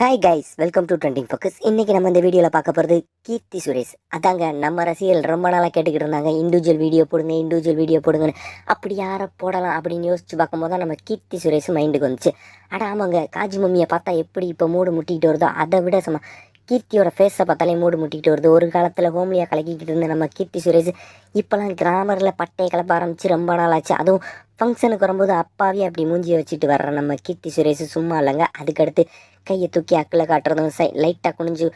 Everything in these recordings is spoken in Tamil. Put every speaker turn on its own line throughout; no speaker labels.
Hi guys welcome to trending focus இன்னைக்கு நம்ம இந்த வீடியோவில் பார்க்க போகிறது கீர்த்தி சுரேஷ். அதாங்க நம்ம ரசிகர்கள் ரொம்ப நாளாக கேட்டுக்கிட்டு இருந்தாங்க. இண்டிவிஜுவல் வீடியோ போடுங்க இண்டிவிஜுவல் வீடியோ போடுங்கன்னு. அப்படி யாரை போடலாம் அப்படின்னு யோசிச்சு பார்க்கும்போது தான் நம்ம கீர்த்தி சுரேஷ் மைண்டுக்கு வந்துச்சு. அட ஆமாங்க காஜி மம்மியை பார்த்தா எப்படி இப்போ மூடு முட்டிக்கிட்டு வருதோ அதை விட சம கீர்த்தியோட ஃபேஸை பார்த்தாலே மூடு முட்டிக்கிட்டு வருது. ஒரு காலத்தில் ஹோம்லியாக கலக்கிக்கிட்டு இருந்த நம்ம கீர்த்தி சுரேஷ் இப்போலாம் கிராமரில் பட்டையை கிளப்ப ஆரம்பிச்சு ரொம்ப நாள் ஆச்சு. அதுவும் ஃபங்க்ஷனுக்கு வரும்போது அப்பாவே அப்படி மூஞ்சியை வச்சுட்டு வர்ற நம்ம கீர்த்தி சுரேஷ் சும்மா இல்லைங்க. அதுக்கடுத்து கையை தூக்கி அக்கில் காட்டுறதும் சை லைட்டாக குனிஞ்சு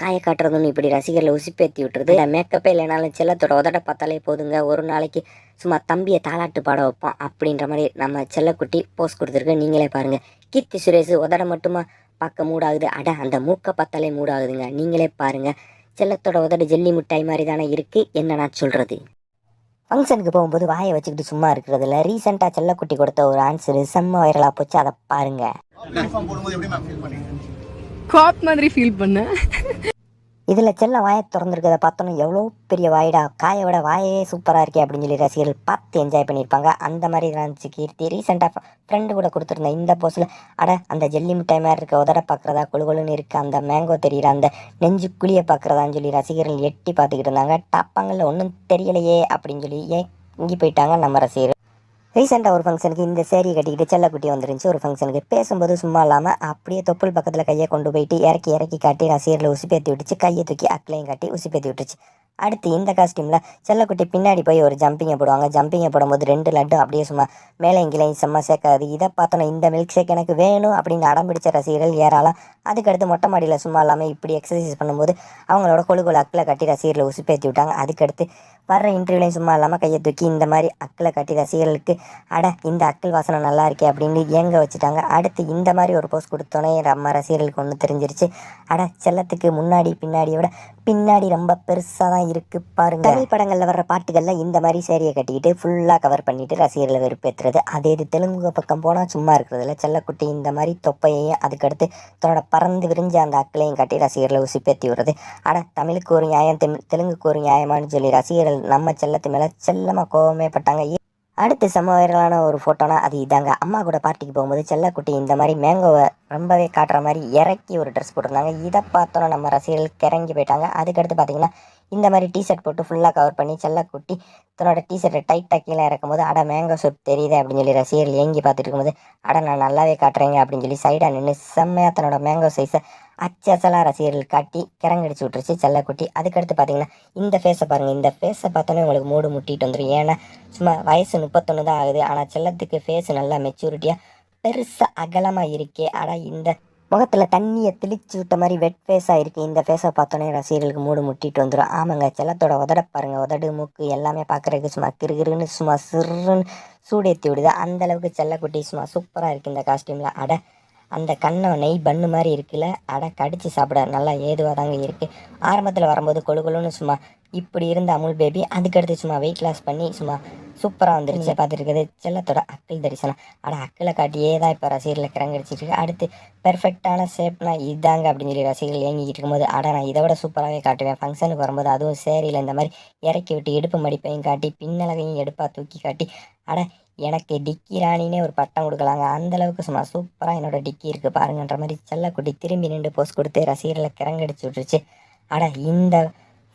காய காட்டுறதும் இப்படி ரசிகர்களை உசுப்பேத்தி விட்டுறது மேக்கப்பே இல்லைனாலும் செல்லத்தோட உதட பார்த்தாலே போதுங்க. ஒரு நாளைக்கு சும்மா தம்பியை தாளாட்டு பாட வைப்போம் அப்படின்ற மாதிரி நம்ம செல்லக்குட்டி போஸ்ட் கொடுத்துருக்கு. நீங்களே பாருங்கள் கீர்த்தி சுரேஷ் உதட மட்டுமா பார்க்க மூடாகுது. அட அந்த மூக்கை பார்த்தாலே மூடாகுதுங்க. நீங்களே பாருங்கள் செல்லத்தோட உதடு ஜெல்லி மிட்டாய் மாதிரி தானே இருக்குது என்ன நான் சொல்கிறது ஃபங்க்ஷனுக்கு போகும்போது வாயை வச்சுக்கிட்டு சும்மா இருக்கிறதுல ரீசெண்டாக செல்லக்குட்டி கொடுத்த ஒரு ஆன்சரு செம்ம வைரலாக போச்சு. அதை பாருங்கள்
பண்ணீங்க?
காப் மாதிரி ஃபீல் பண்ணேன்.
இதில் செல்ல வாயை திறந்துருக்கத பார்த்தோன்னா எவ்வளோ பெரிய வாய்டா? காயை விட வாயே சூப்பராக இருக்கே அப்படின்னு சொல்லி ரசிகர்கள் பார்த்து என்ஜாய் பண்ணியிருப்பாங்க. அந்த மாதிரி இருந்துச்சு கீர்த்தி. ரீசெண்டாக ஃப்ரெண்டு கூட கொடுத்துருந்த இந்த போஸில் அட அந்த ஜெல்லி மிட்டாய் மாதிரி இருக்க உதட பார்க்குறதா குழுகுழுன்னு இருக்குது அந்த மேங்கோ தெரியுற அந்த நெஞ்சு குழியை பார்க்குறதான்னு சொல்லி ரசிகர்கள் எட்டி பார்த்துக்கிட்டு இருந்தாங்க. டப்பாங்களில் ஒன்றும் தெரியலையே அப்படின்னு சொல்லி ஏன் இங்கே போயிட்டாங்க நம்ம ரசிகர்கள். ரீசெண்டாக ஒரு ஃபங்க்ஷனுக்கு இந்த சேரீ கட்டிக்கிட்டு செல்லக்குட்டி வந்துருந்துச்சு. ஒரு ஃபங்க்ஷனுக்கு பேசும்போது சும்மா இல்லாமல் அப்படியே தொப்புள் பக்கத்தில் கையை கொண்டு போயிட்டு இறக்கி இறக்கி காட்டி ரசிகர்களை உசுப்பேற்றி விட்டுச்சு. கையை தூக்கி அக்கலையும் காட்டி உசுப்பேற்றி விட்டுச்சு அடுத்து இந்த காஸ்டியூமில் செல்லக்குட்டி பின்னாடி போய் ஒரு ஜம்பிங்கை போடுவாங்க. ஜம்பிங்கை போடும்போது ரெண்டு லட்டு அப்படியே சும்மா மேலே இங்கிலையும் செம்ம சேர்க்காது. இதை பார்த்தோன்னா இந்த மில்க் ஷேக் எனக்கு வேணும் அப்படின்னு அடம் பிடிச்ச ரசிகர்கள் ஏறாலாம் அதுக்கடுத்து மொட்டை மாடியில் சும்மா இல்லாமல் இப்படி எக்ஸசைஸ் பண்ணும்போது அவங்களோட கொழுகுல அக்கில் கட்டி ரசிகர்களை உசுப்பேற்றி விட்டாங்க. அதுக்கடுத்து வர்ற இன்டர்வியூலையும் சும்மா இல்லாமல் கையை தூக்கி இந்த மாதிரி அக்கில் கட்டி ரசிகர்களுக்கு அட இந்த அக்கில் வாசனை நல்லா இருக்கே அப்படின்னு ஏங்க வச்சுட்டாங்க. அடுத்து இந்த மாதிரி ஒரு போஸ்ட் கொடுத்தோன்னே நம்ம ரசிகர்களுக்கு ஒன்று தெரிஞ்சிருச்சு. அட செல்லத்துக்கு முன்னாடி பின்னாடியை விட பின்னாடி ரொம்ப பெருசாக தான் இருக்குது பாருங்க. தமிழ் படங்களில் வர்ற பாட்டுகளில் இந்த மாதிரி சேரியை கட்டிக்கிட்டு ஃபுல்லாக கவர் பண்ணிட்டு ரசிகர்களை வெறுப்பேற்றுறது அதே இது தெலுங்கு பக்கம் போனால் சும்மா இருக்கிறதுல செல்லக்குட்டி இந்த மாதிரி தொப்பையையும் அதுக்கடுத்து தன்னோட பறந்து விரிஞ்ச அந்த அக்களையும் கட்டி ரசிகர்களை உசுப்பேற்றி விடுறது. ஆனால் தமிழுக்கு ஒரு நியாயம் தெ தெலுங்குக்கு ஒரு நியாயமானு சொல்லி ரசிகர்கள் நம்ம செல்லத்து மேலே செல்லமாக கோபமே பட்டாங்க. அடுத்து செம்ம வைரலான ஒரு ஃபோட்டோனா அது இதாங்க. அம்மா கூட பார்ட்டிக்கு போகும்போது செல்லக்குட்டி இந்த மாதிரி மேங்கோவை ரொம்பவே காட்டுற மாதிரி இறக்கி ஒரு ட்ரெஸ் போட்டிருந்தாங்க. இதை பார்த்தோன்னா நம்ம ரசிகர்கள் கிறங்கி போயிட்டாங்க. அதுக்கடுத்து பார்த்தீங்கன்னா இந்த மாதிரி டிஷர்ட் போட்டு ஃபுல்லாக கவர் பண்ணி செல்லக்குட்டி தன்னோட டிஷர்ட்டை டைட்டாக கீழே இறக்கும்போது அட மேங்கோ சூப் தெரியுது அப்படின்னு சொல்லி ரசிகர்கள் ஏங்கி பார்த்துட்டு இருக்கும்போது அட நான் நல்லாவே காட்டுறேங்க அப்படின்னு சொல்லி சைடாக நின்று செம்மையாக தன்னோட மேங்கோ சைஸை அச்சசலாக ரசிகர்கள் காட்டி கிறங்கடிச்சு விட்டுருச்சு செல்லக்குட்டி அதுக்கடுத்து பார்த்தீங்கன்னா இந்த ஃபேஸை பாருங்கள் இந்த ஃபேஸை பார்த்தோன்னே உங்களுக்கு மூடு முட்டிட்டு வந்துடும் ஏன்னா சும்மா வயசு முப்பத்தொன்று தான் ஆகுது. ஆனால் செல்லத்துக்கு ஃபேஸ் நல்லா மெச்சூரிட்டியாக பெருசாக அகலமாக இருக்கே. ஆனால் இந்த முகத்தில் தண்ணியை தெளிச்சு விட்ட மாதிரி வெட் ஃபேஸாக இருக்குது இந்த ஃபேஸை பார்த்தோன்னே ரசிகர்களுக்கு மூடு முட்டிட்டு வந்துடும் ஆமாங்க செல்லத்தோட உதட பாருங்கள் உதடு மூக்கு எல்லாமே பார்க்குறதுக்கு சும்மா கிருகிருன்னு சும்மா சிறுன்னு சூடேற்றி விடுது. அந்தளவுக்கு செல்லக்குட்டி சும்மா சூப்பராக இருக்குது இந்த காஸ்டியூமில் அட அந்த கண்ணை நெய் பண்ணு மாதிரி இருக்குல்ல அட கடிச்சு சாப்பிட நல்லா ஏதுவாக தாங்க இருக்குது ஆரம்பத்தில் வரும்போது கொழு கொழுன்னு சும்மா இப்படி இருந்த அமுல் பேபி அதுக்கடுத்து சும்மா வெயிட் லாஸ் பண்ணி சும்மா சூப்பராக வந்துருச்சு. பார்த்துருக்குது செல்லத்தோட அக்கிள் தரிசனம். அட அக்கிளை காட்டியே தான் இப்போ ரசிகர்களை கிறங்கடிச்சிட்டு இருக்கு. அடுத்து பெர்ஃபெக்டான ஷேப்னா இதாங்க அப்படின்னு சொல்லி ரசிகர்கள் ஏங்கிட்டு இருக்கும்போது அட நான் இதை விட சூப்பராகவே காட்டுவேன். ஃபங்க்ஷனுக்கு வரும்போது அதுவும் சேரியில் இந்த மாதிரி இறக்கி விட்டு இடுப்பு மடிப்பையும் காட்டி பின்னலகையும் எடுப்பாக தூக்கி காட்டி அட எனக்கு டிக்கி ராணினே ஒரு பட்டம் கொடுக்கலாங்க. அந்தளவுக்கு சும்மா சூப்பராக என்னோட டிக்கி இருக்குது பாருங்கன்ற மாதிரி செல்லக்குட்டி திரும்பி நின்று போஸ்ட் கொடுத்து ரசிகர்களை கிறங்கடிச்சு விட்டுருச்சு. ஆனால் இந்த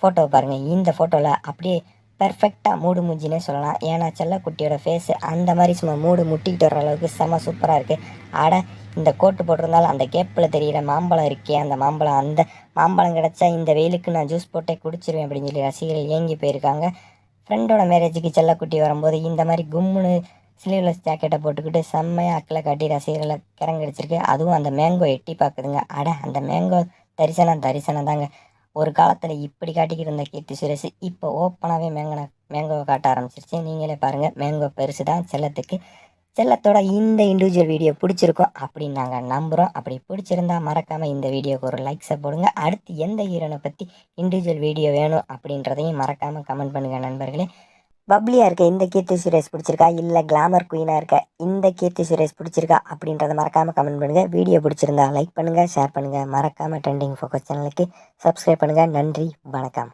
ஃபோட்டோவை பாருங்கள் இந்த ஃபோட்டோவில் அப்படியே பெர்ஃபெக்டாக மூடு மூஞ்சினே சொல்லலாம். ஏன்னா செல்லக்குட்டியோட ஃபேஸு அந்த மாதிரி சும்மா மூடு முட்டிக்கிட்டு வர அளவுக்கு செம சூப்பராக இருக்குது ஆட இந்த கோட்டு போட்டிருந்தாலும் அந்த கேப்பில் தெரியிற மாம்பழம் இருக்கே அந்த மாம்பழம் அந்த மாம்பழம் கிடச்சா இந்த வெயிலுக்கு நான் ஜூஸ் போட்டே குடிச்சிருவேன் அப்படின்னு சொல்லி ரசிகர்கள் ஏங்கி போயிருக்காங்க. ஃப்ரெண்டோட மேரேஜுக்கு செல்லக்குட்டி வரும்போது இந்த மாதிரி கும்முன்னு ஸ்லீவ்லெஸ் ஜாக்கெட்டை போட்டுக்கிட்டு செம்மையாக அக்கில் காட்டி ரசிகர்களை கிறங்கடிச்சிருக்கு. அதுவும் அந்த மேங்கோ எட்டி பார்க்குதுங்க அட அந்த மேங்கோ தரிசனம் தரிசனம் தாங்க. ஒரு காலத்தில் இப்படி காட்டிக்கிட்டு இருந்த கீர்த்தி சுரேஷ் இப்போ ஓப்பனாகவே மேங்கனை மேங்கோவை காட்ட ஆரம்பிச்சிருச்சு. நீங்களே பாருங்கள் மேங்கோ பெருசு தான் செல்லத்துக்கு. செல்லத்தோட இந்த இண்டிவிஜுவல் வீடியோ பிடிச்சிருக்கும் அப்படின்னு நாங்கள் நம்புகிறோம் அப்படி பிடிச்சிருந்தா மறக்காமல் இந்த வீடியோக்கு ஒரு லைக்ஸை போடுங்க. அடுத்து எந்த ஹீரோனை பற்றி இண்டிவிஜுவல் வீடியோ வேணும் அப்படின்றதையும் மறக்காமல் கமெண்ட் பண்ணுங்கள் நண்பர்களே. பப்ளியாக இருக்க இந்த கீர்த்தி சுரேஷ் பிடிச்சிருக்கா? இல்லை கிளாமர் குயினாக இருக்க இந்த கீர்த்தி சுரேஷ் பிடிச்சிருக்கா? அப்படின்றத மறக்காமல் கமெண்ட் பண்ணுங்கள் வீடியோ பிடிச்சிருந்தா லைக் பண்ணுங்கள் ஷேர் பண்ணுங்கள் மறக்காமல் ட்ரெண்டிங் ஃபோக்கஸ் சேனலுக்கு சப்ஸ்கிரைப் பண்ணுங்கள் நன்றி வணக்கம்.